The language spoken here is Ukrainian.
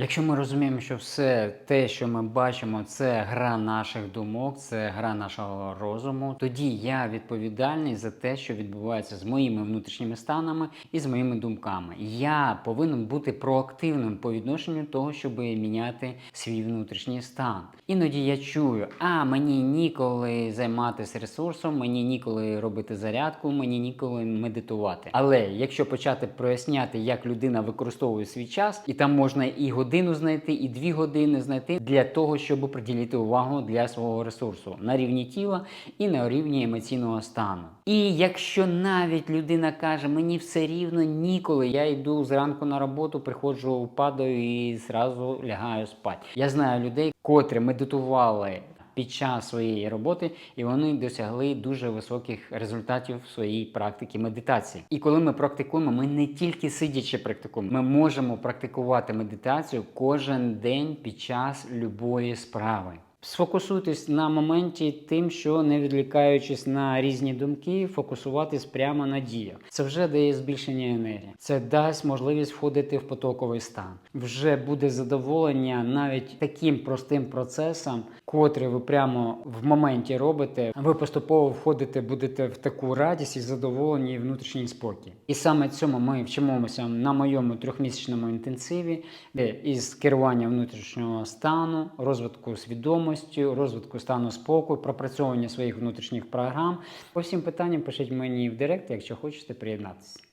Якщо ми розуміємо, що все те, що ми бачимо, це гра наших думок, це гра нашого розуму, тоді я відповідальний за те, що відбувається з моїми внутрішніми станами і з моїми думками. Я повинен бути проактивним по відношенню того, щоб міняти свій внутрішній стан. Іноді я чую, а мені ніколи займатися ресурсом, мені ніколи робити зарядку, мені ніколи медитувати. Але якщо почати проясняти, як людина використовує свій час, і там можна і годину знайти, і дві години знайти для того, щоб приділити увагу для свого ресурсу на рівні тіла і на рівні емоційного стану. І якщо навіть людина каже, мені все рівно ніколи, я йду зранку на роботу, приходжу, падаю і зразу лягаю спати. Я знаю людей, котрі медитували під час своєї роботи, і вони досягли дуже високих результатів в своїй практиці медитації. І коли ми практикуємо, ми не тільки сидячи практикуємо, ми можемо практикувати медитацію кожен день під час любої справи. Сфокусуйтесь на моменті тим, що не відлікаючись на різні думки, фокусуватись прямо на діях. Це вже дає збільшення енергії. Це дасть можливість входити в потоковий стан. Вже буде задоволення навіть таким простим процесом, котрий ви прямо в моменті робите. Ви поступово входите, будете в таку радість і задоволення і внутрішній спокій. І саме цьому ми вчимося на моєму трьохмісячному інтенсиві, де із керування внутрішнього стану, розвитку свідомості, розвитку стану спокою, пропрацьовування своїх внутрішніх програм. По всім питанням пишіть мені в директ, якщо хочете приєднатися.